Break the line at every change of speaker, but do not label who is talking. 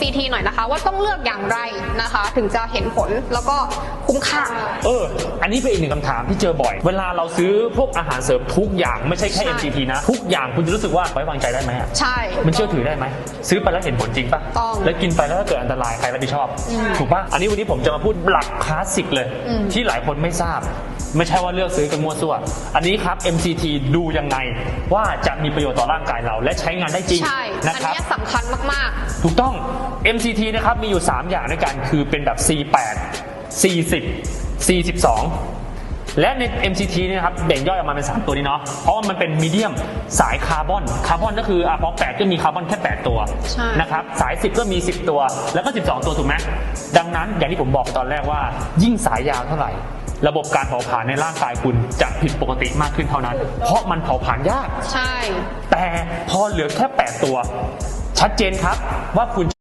MCT หน่อยนะคะ ว่าต้องเลือกอย่างไรนะคะ ถึงจะเห็นผลแล้วก็คุ้มค่า
เออ อันนี้เป็นอีกหนึ่งคำถามที่เจอบ่อย เวลาเราซื้อพวกอาหารเสริมทุกอย่างไม่ใช่แค่
ใช่
MCT นะ ทุกอย่างคุณจะรู้สึกว่าไว้วางใจได้ไหมอะ
ใช่
มันเชื่อถือได้ไหม ซื้อไปแล้วเห็นผลจริงปะ
ต้อง
แล้วกินไปแล้วถ้าเกิดอันตรายใครรับผิดชอบ ถูกปะอันนี้วันนี้ผมจะมาพูดหลักคลาสสิกเลย
อืม
ที่หลายคนไม่ทราบ ไม่ใช่ว่าเลือกซื้อกันมั่วซั่ว อันนี้ครับ MCT ดูยังไงว่าจะมีประโยชน์ต่อร่างกายเรา และใช้งานได้จริง
ใช่
นะ
อัน
ครับ
เนี้ยสำคัญมาก
ถูกต้อง MCT นะครับ มีอยู่ 3 อย่างด้วยกัน คือเป็นแบบ C8 40 C12 และใน MCT เนี่ยนะครับแบ่งย่อยออกมาเป็น 3 ตัวนี้เนาะ เพราะว่ามันเป็นมีเดียมสายคาร์บอน คาร์บอนก็คืออะพอ 8 ก็มีคาร์บอนแค่ 8 ตัว
ใช่
นะครับ สาย 10 ก็มี 10 ตัว แล้วก็ 12 ตัวถูกไหมดังนั้นอย่างที่ผมบอกไปตอนแรกว่า ยิ่งสายยาวเท่าไหร่ ระบบการเผาผลาญในร่างกายคุณจะผิดปกติมากขึ้นเท่านั้น เพราะมันเผาผลาญยาก
ๆใช่
แต่พอเหลือแค่ 8 ตัว ชัดเจนครับว่าคุณ